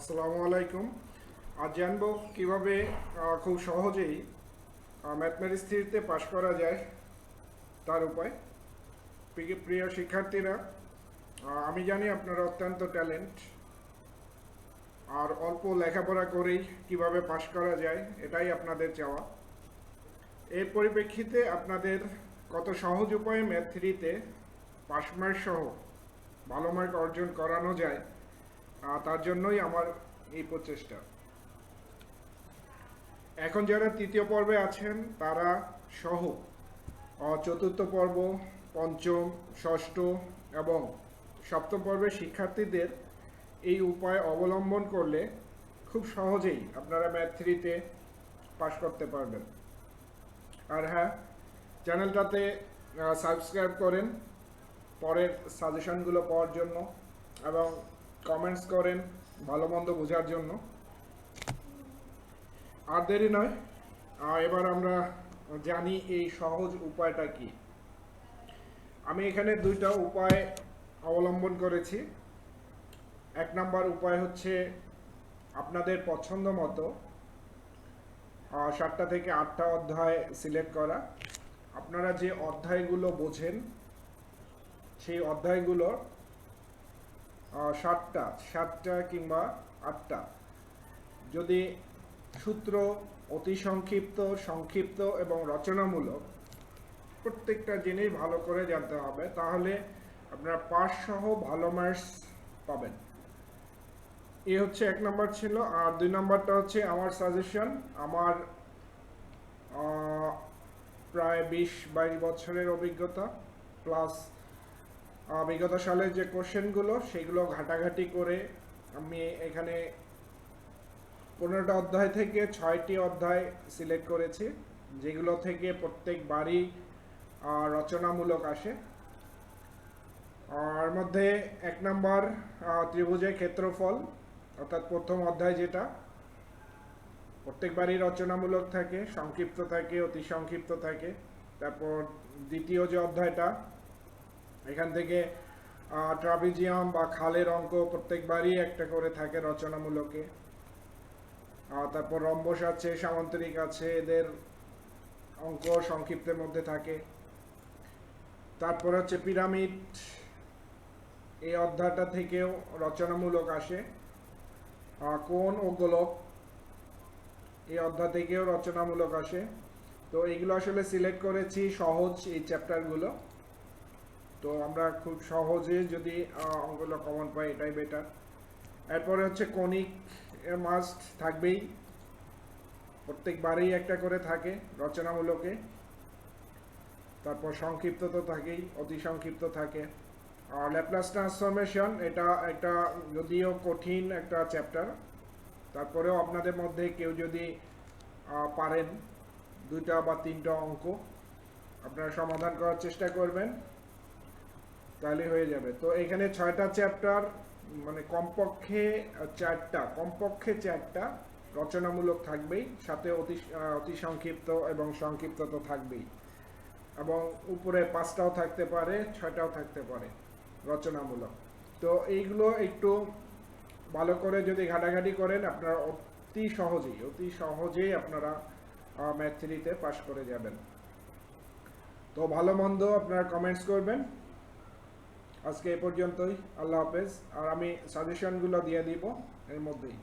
আসসালামু আলাইকুম। আজ জানব কীভাবে খুব সহজেই ম্যাথমেটিক্স থ্রিতে পাশ করা যায়। তার উপায়। প্রিয়- শিক্ষার্থীরা আমি জানি আপনারা অত্যন্ত ট্যালেন্ট। আর অল্প লেখাপড়া করেই কীভাবে পাশ করা যায়, এটাই আপনাদের চাওয়া। এর পরিপ্রেক্ষিতে আপনাদের কত সহজ উপায়ে ম্যাথ থ্রিতে পাস মার্ক সহ ভালো মার্ক অর্জন করানো যায় তার জন্যই আমার এই প্রচেষ্টা। এখন যারা তৃতীয় পর্বে আছেন, তারা সহ চতুর্থ পর্ব, পঞ্চম, ষষ্ঠ এবং সপ্তম পর্বের শিক্ষার্থীদের এই উপায় অবলম্বন করলে খুব সহজেই আপনারা ম্যাথ থ্রিতে পাশ করতে পারবেন। আর হ্যাঁ চ্যানেলটাতে সাবস্ক্রাইব করেন, পরের সাজেশনগুলো পাওয়ার জন্য এবং কমেন্টস করেন ভালো মন্দ বোঝার জন্য। আর দেরি নয় এবার আমরা জানি এই সহজ উপায়টা কি। আমি এখানে দুইটা উপায় অবলম্বন করেছি। এক নাম্বার উপায় হচ্ছে আপনাদের পছন্দ মতো সাতটা থেকে আটটা অধ্যায় সিলেক্ট করা। আপনারা যে অধ্যায়গুলো বোঝেন, সেই অধ্যায়গুলোর সাতটা সাতটা কিংবা আটটা। যদি সূত্র অতি সংক্ষিপ্ত সংক্ষিপ্ত এবং রচনামূলক প্রত্যেকটা জিনিস ভালো করে জানতে হবে, তাহলে আপনারা পাস সহ ভালো মার্কস পাবেন। এ হচ্ছে এক নম্বর ছিল। আর দুই নম্বরটা হচ্ছে আমার সাজেশন আমার প্রায় বিশ বাইশ বছরের অভিজ্ঞতা প্লাস বিগত সালের যে কোশ্চেনগুলো, সেগুলো ঘাটাঘাটি করে আমি এখানে পনেরোটা অধ্যায় থেকে ছয়টি অধ্যায় সিলেক্ট করেছি, যেগুলো থেকে প্রত্যেকবারই রচনামূলক আসে। আর মধ্যে এক নম্বর ত্রিভুজের ক্ষেত্রফল, অর্থাৎ প্রথম অধ্যায় যেটা, প্রত্যেকবারই রচনামূলক থাকে, সংক্ষিপ্ত থাকে, অতি সংক্ষিপ্ত থাকে। তারপর দ্বিতীয় যে অধ্যায়টা এখান থেকে ট্রাপিজিয়াম বা খালের অঙ্ক প্রত্যেকবারই একটা করে থাকে রচনামূলকে। তারপর রম্বস আছে, সামান্তরিক আছে, এদের অঙ্ক সংক্ষিপ্তের মধ্যে থাকে। তারপর হচ্ছে পিরামিড, এই অধ্যায়টা থেকেও রচনামূলক আসে। কোন ও গোলক, এই অধ্যায় থেকেও রচনামূলক আসে। তো এইগুলো আসলে সিলেক্ট করেছি সহজ এই চ্যাপ্টারগুলো। তো আমরা খুব সহজে যদি অঙ্কগুলো কমন পাই, এটাই বেটার এরপরে হচ্ছে কনিক মাস্ট থাকবেই। প্রত্যেকবারেই একটা করে থাকে রচনামূলকে। তারপর সংক্ষিপ্ত তো থাকেই, অতি সংক্ষিপ্ত থাকে। আর ল্যাপ্লাস ট্রান্সফরমেশন এটা একটা যদিও কঠিন একটা চ্যাপ্টার তারপরেও আপনাদের মধ্যে কেউ যদি পারেন দুইটা বা তিনটা অঙ্ক, আপনারা সমাধান করার চেষ্টা করবেন। তাহলে হয়ে যাবে। তো এখানে ছয়টা চ্যাপ্টার মানে কমপক্ষে চারটা কমপক্ষে চারটা রচনামূলক থাকবেই, সাথে অতি অতি সংক্ষিপ্ত এবং সংক্ষিপ্ত তো থাকবেই। এবং উপরে পাঁচটাও থাকতে পারে, ছয়টাও থাকতে পারে রচনামূলক। তো এইগুলো একটু ভালো করে যদি ঘাটাঘাটি করেন, আপনারা অতি সহজেই অতি সহজেই আপনারা ম্যাথ থ্রিতে পাশ করে যাবেন। তো ভালো মন্দ আপনারা কমেন্টস করবেন। আজকে এ পর্যন্তই। আল্লাহ হাফেজ। আর আমি সাজেশনগুলো দিয়ে দিব এর মধ্যেই।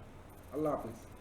আল্লাহ হাফেজ।